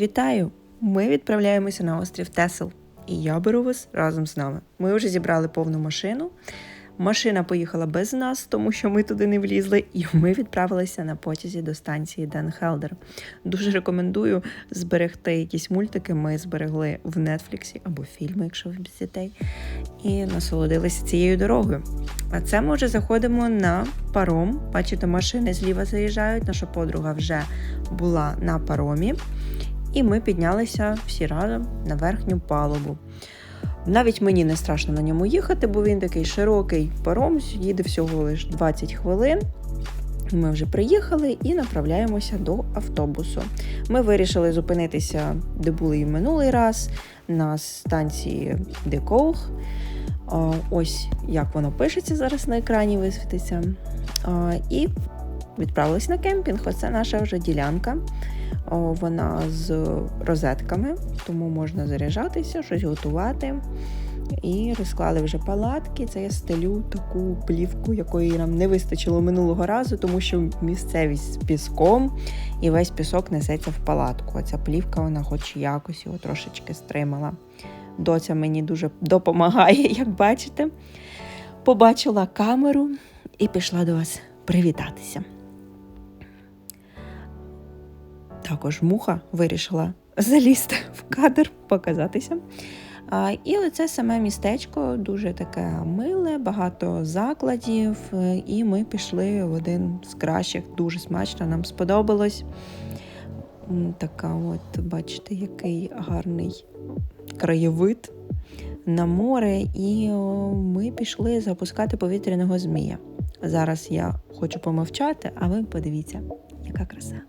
Вітаю! Ми відправляємося на острів Тесел. І я беру вас разом з нами. Ми вже зібрали повну машину. Машина поїхала без нас, тому що ми туди не влізли, і ми відправилися на потязі до станції Денхелдер. Дуже рекомендую зберегти якісь мультики. Ми зберегли в Нетфліксі або фільми, якщо ви без дітей, і насолодилися цією дорогою. А це ми вже заходимо на паром. Бачите, машини зліва заїжджають. Наша подруга вже була на паромі. І ми піднялися всі разом на верхню палубу. Навіть мені не страшно на ньому їхати, бо він такий широкий паром, їде всього лише 20 хвилин. Ми вже приїхали і направляємося до автобусу. Ми вирішили зупинитися, де були і минулий раз, на станції Декоух. Ось як воно пишеться зараз на екрані, висвітиться. І відправились на кемпінг. Оце наша вже ділянка. Вона з розетками, тому можна заряджатися, щось готувати. І розклали вже палатки. Це я стелю таку плівку, якої нам не вистачило минулого разу, тому що місцевість з піском і весь пісок несеться в палатку. А ця плівка, вона хоч якось його трошечки стримала. Доця мені дуже допомагає, як бачите. Побачила камеру і пішла до вас привітатися. Також муха вирішила залізти в кадр, показатися. І оце саме містечко дуже таке миле, багато закладів. е, І ми пішли в один з кращих, дуже смачно, нам сподобалось. Така от, бачите, який гарний краєвид на море. І ми пішли запускати повітряного змія. Зараз я хочу помовчати, а ви подивіться, яка краса.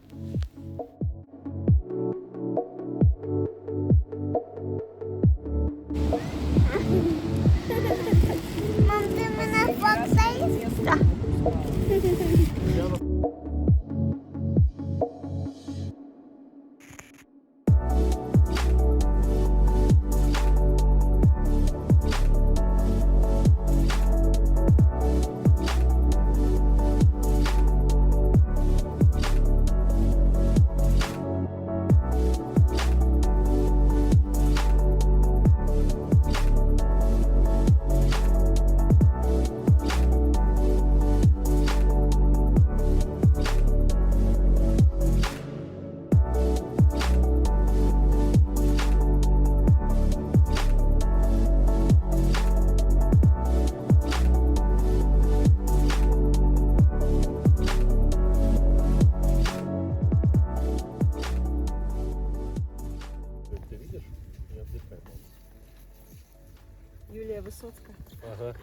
Юлія Висоцька. Ага.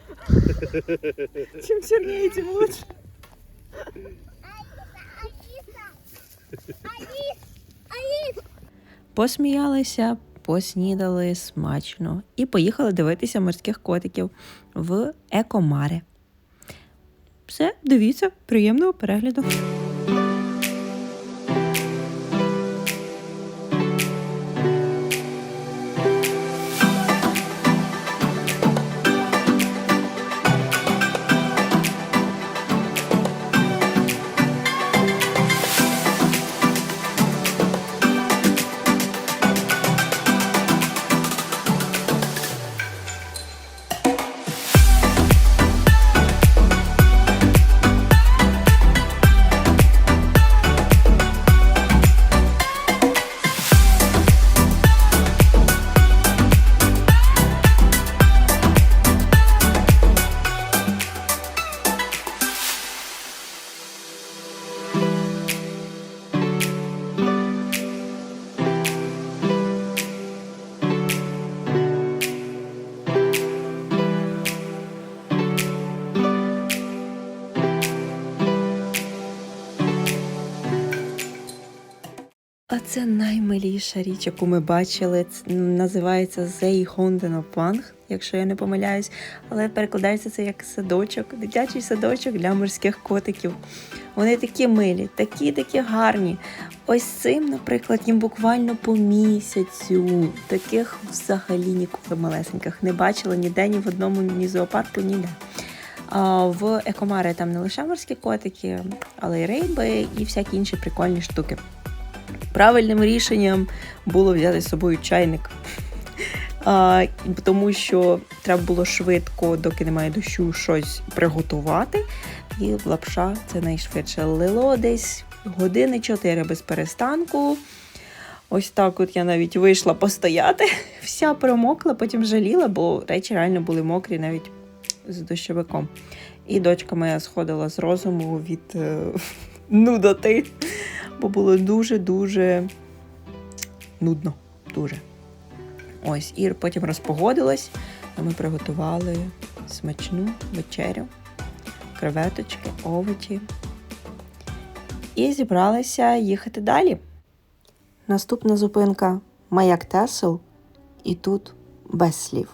Чим черніє, тим лучше. Посміялися, поснідали смачно і поїхали дивитися морських котиків в Екомаре. Все, дивіться, приємного перегляду. А це наймиліша річ, яку ми бачили. Це називається Зейхонденопанг, якщо я не помиляюсь, але перекладається це як садочок, дитячий садочок для морських котиків. Вони такі милі, такі такі гарні. Ось цим, наприклад, їм буквально по місяцю. Таких взагалі ніколи малесеньких не бачила ніде, ні в одному ні зоопарку, ніде. А в Екомари там не лише морські котики, але й риби і всякі інші прикольні штуки. Правильним рішенням було взяти з собою чайник. А, тому що треба було швидко, доки немає дощу, щось приготувати. І лапша це найшвидше лило десь години 4 без перестанку. Ось так от я навіть вийшла постояти, вся промокла, потім жаліла, бо речі реально були мокрі навіть з дощовиком. І дочка моя сходила з розуму від е, нудоти, бо було дуже-дуже нудно. Дуже. Ось, і потім розпогодилась, а ми приготували смачну вечерю, креветочки, овочі. І зібралися їхати далі. Наступна зупинка Маяк Тесел, і тут без слів.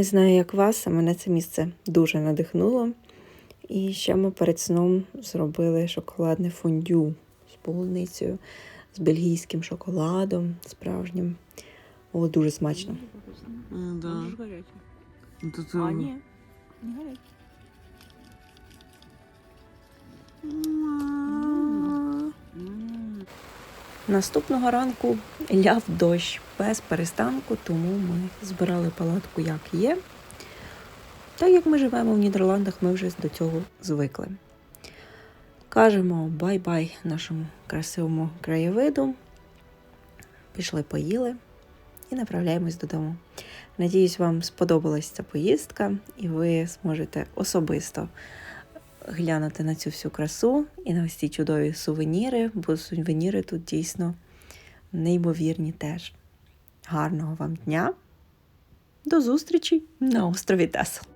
Не знаю, як вас, а мене це місце дуже надихнуло. І ще ми перед сном зробили шоколадне фондю з полуницею, з бельгійським шоколадом справжнім. Було дуже смачно. Да. Ну, Тут, А, ні, не гаряче. Наступного ранку ляв дощ без перестанку, тому ми збирали палатку як є. Так як ми живемо в Нідерландах, ми вже до цього звикли. Кажемо бай-бай нашому красивому краєвиду. Пішли, поїли і направляємось додому. Надіюсь, вам сподобалась ця поїздка, і ви зможете особисто глянути на цю всю красу і на ось ці чудові сувеніри, бо сувеніри тут дійсно неймовірні теж. Гарного вам дня! До зустрічі на острові Тесел!